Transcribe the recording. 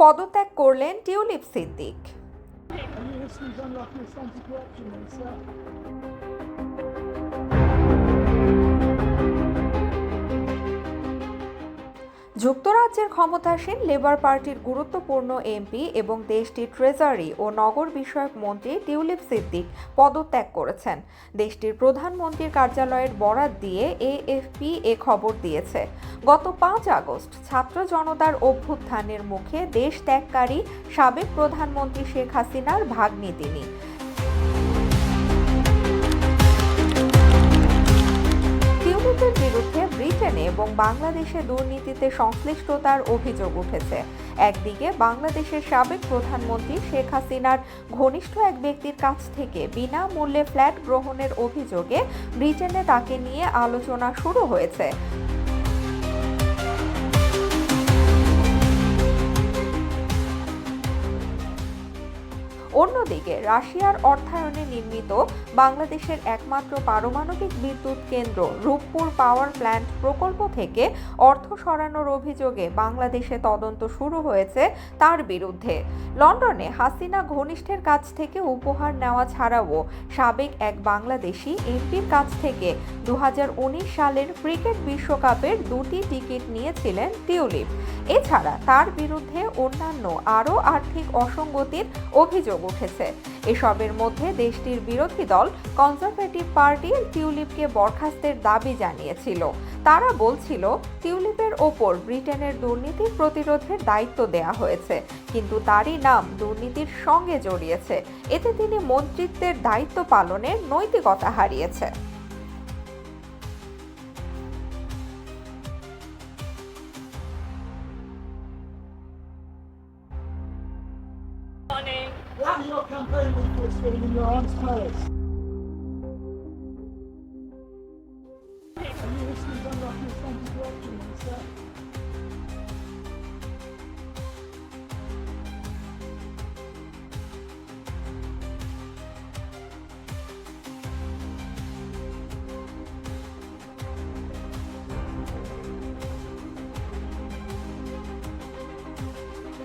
পদত্যাগ করলেন টিউলিপ সিদ্দিক. যুক্তরাজ্যের ক্ষমতাসীন লেবার পার্টির গুরুত্বপূর্ণ এমপি এবং দেশটির ট্রেজারি ও নগর বিষয়ক মন্ত্রী টিউলিপ সিদ্দিক পদত্যাগ করেছেন। দেশটির প্রধানমন্ত্রীর কার্যালয়ের বরাত দিয়ে এএফপি এ খবর দিয়েছে। গত পাঁচ আগস্ট ছাত্র জনতার অভ্যুত্থানের মুখে দেশ ত্যাগকারী সাবেক প্রধানমন্ত্রী শেখ হাসিনার ভাগ্নি তিনি। বিরুদ্ধে ব্রিটেনে এবং বাংলাদেশে দুর্নীতিতে সংশ্লিষ্টতার অভিযোগ উঠেছে। একদিকে বাংলাদেশের সাবেক প্রধানমন্ত্রী শেখ হাসিনার ঘনিষ্ঠ এক ব্যক্তির কাছ থেকে বিনামূল্যে ফ্ল্যাট গ্রহণের অভিযোগে ব্রিটেনে তাকে নিয়ে আলোচনা শুরু হয়েছে। অন্যদিকে রাশিয়ার অর্থায়নে নির্মিত বাংলাদেশের একমাত্র পারমাণবিক বিদ্যুৎ কেন্দ্র রূপপুর পাওয়ার প্ল্যান্ট প্রকল্প থেকে অর্থ সরানোর অভিযোগে বাংলাদেশে তদন্ত শুরু হয়েছে তার বিরুদ্ধে। লন্ডনে হাসিনা ঘনিষ্ঠের কাছ থেকে উপহার নেওয়া ছাড়াও সাবেক এক বাংলাদেশি এমপির কাছ থেকে দু হাজার উনিশ সালের ক্রিকেট বিশ্বকাপের দুটি টিকিট নিয়েছিলেন টিউলিপ। এছাড়া তার বিরুদ্ধে অন্যান্য আরও আর্থিক অসঙ্গতির অভিযোগ উঠেছে। এসবের মধ্যে দেশটির বিরোধী দল কনজারভেটিভ পার্টি টিউলিপকে বরখাস্তের দাবি জানিয়েছিল। তারা বলছিল, টিউলিপের ওপর ব্রিটেনের দুর্নীতি প্রতিরোধের দায়িত্ব দেয়া হয়েছে, কিন্তু তারই নাম দুর্নীতির সঙ্গে জড়িয়েছে। এতে তিনি মন্ত্রিত্বের দায়িত্ব পালনের নৈতিকতা হারিয়েছে। Have your campaign leaflets in your aunt's palace. And you